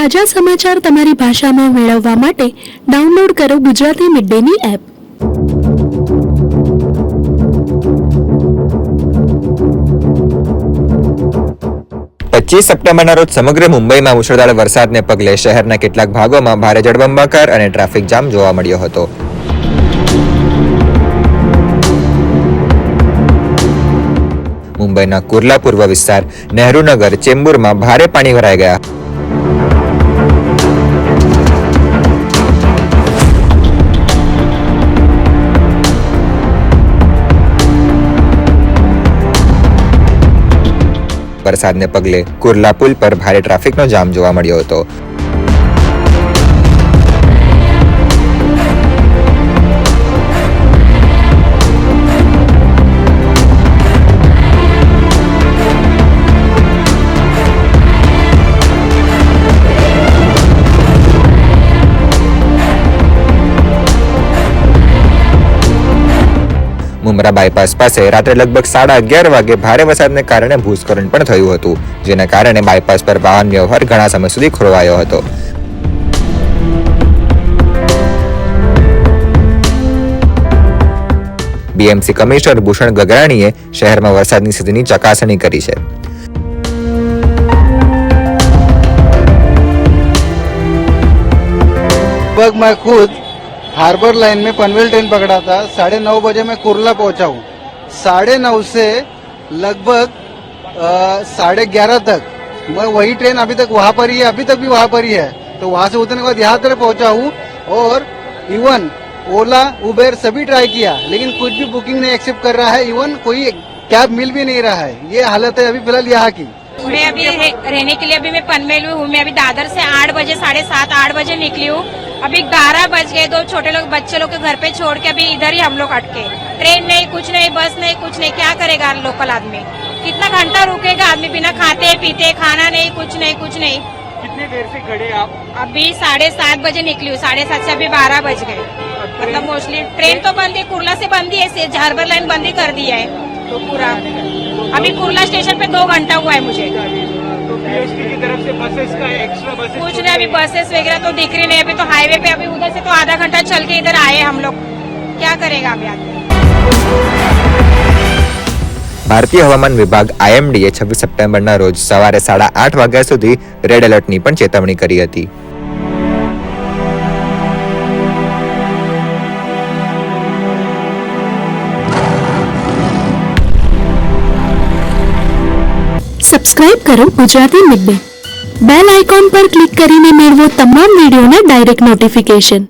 તાજા સમાચાર તમારી ભાષામાં મેળવવા માટે ડાઉનલોડ કરો ગુજરાતી મિડ એપ. પચીસ સપ્ટેમ્બરના રોજ સમગ્ર મુંબઈમાં મુશળધાર વરસાદને પગલે શહેરના કેટલાક ભાગોમાં ભારે જળબંબાકાર અને ટ્રાફિક જામ જોવા મળ્યો હતો. મુંબઈના કુર્લા પૂર્વ વિસ્તાર નહેરુનગર ચેમ્બુરમાં ભારે પાણી ભરાઈ ગયા. વરસાદને પગલે કુર્લા પુલ પર ભારે ટ્રાફિકનો જામ જોવા મળ્યો હતો. મુમરા બાયપાસ પાસે રાત્રે લગભગ સાડા અગિયાર વાગે ભારે વરસાદને કારણે ભૂસ્ખલન પણ થયું હતું, જેના કારણે બાયપાસ પર વાહન વ્યવહાર ઘણા સમય સુધી ખોરવાયો હતો. બીએમસી કમિશનર ભૂષણ ગગરાણીએ શહેરમાં વરસાદની સ્થિતિની ચકાસણી કરી છે. પગમાં ખુદ हार्बर लाइन में पनवेल ट्रेन पकड़ा था। साढ़े नौ बजे मैं कुरला पहुँचा हूँ। साढ़े नौ से लगभग साढ़े ग्यारह तक। मैं वही ट्रेन अभी तक वहाँ पर ही है, अभी तक भी वहाँ पर ही है। तो वहाँ से उतरने के बाद यहाँ तक पहुँचा हूँ और इवन, ओला, उबेर सभी ट्राई किया, लेकिन कुछ भी बुकिंग नहीं एक्सेप्ट कर रहा है। इवन कोई कैब मिल भी नहीं रहा है। ये हालत है अभी फ़िलहाल यहाँ की। मैं अभी रह, रहने के लिए अभी मैं पनवेल में हूँ। मैं अभी दादर से आठ बजे साढ़े सात आठ बजे निकली हूँ। अभी ग्यारह बज गए दो छोटे लोग बच्चे लोग के घर पे छोड़ के अभी इधर ही हम लोग अटके। ट्रेन नहीं कुछ नहीं बस नहीं कुछ नहीं। क्या करेगा लोकल आदमी? कितना घंटा रुकेगा आदमी बिना खाते पीते खाना नहीं कुछ नहीं कुछ नहीं। कितनी देर से खड़े आप? अभी साढ़े सात बजे निकली हूँ। साढ़े सात से अभी बारह बज गए। मतलब मोस्टली ट्रेन तो बंद है कुर्ला से बंद ही है झारबर लाइन बंद ही कर दिया है। तो पूरा अभी कुर्ला स्टेशन पे दो घंटा हुआ है मुझे तो पीएचडी की तरफ से बसेस का एक्स्ट्रा बसेस कुछ नहीं अभी बसेस वगैरह तो दिख रही नहीं अभी तो हाईवे पे अभी उधर से तो आधा घंटा चल के इधर आए हम लोग क्या करेगा अभी आदमी ભારતીય હવામાન વિભાગ આઈએમડીએ છવ્વીસ સપ્ટેમ્બરના રોજ સવારે સાડા આઠ વાગ્યા સુધી રેડ એલર્ટની પણ ચેતવણી કરી હતી સબસ્ક્રાઇબ કરો Gujarati mid day bell icon પર ક્લિક કરીને મેળવો તમામ વિડીયોના ડાયરેક્ટ નોટિફિકેશન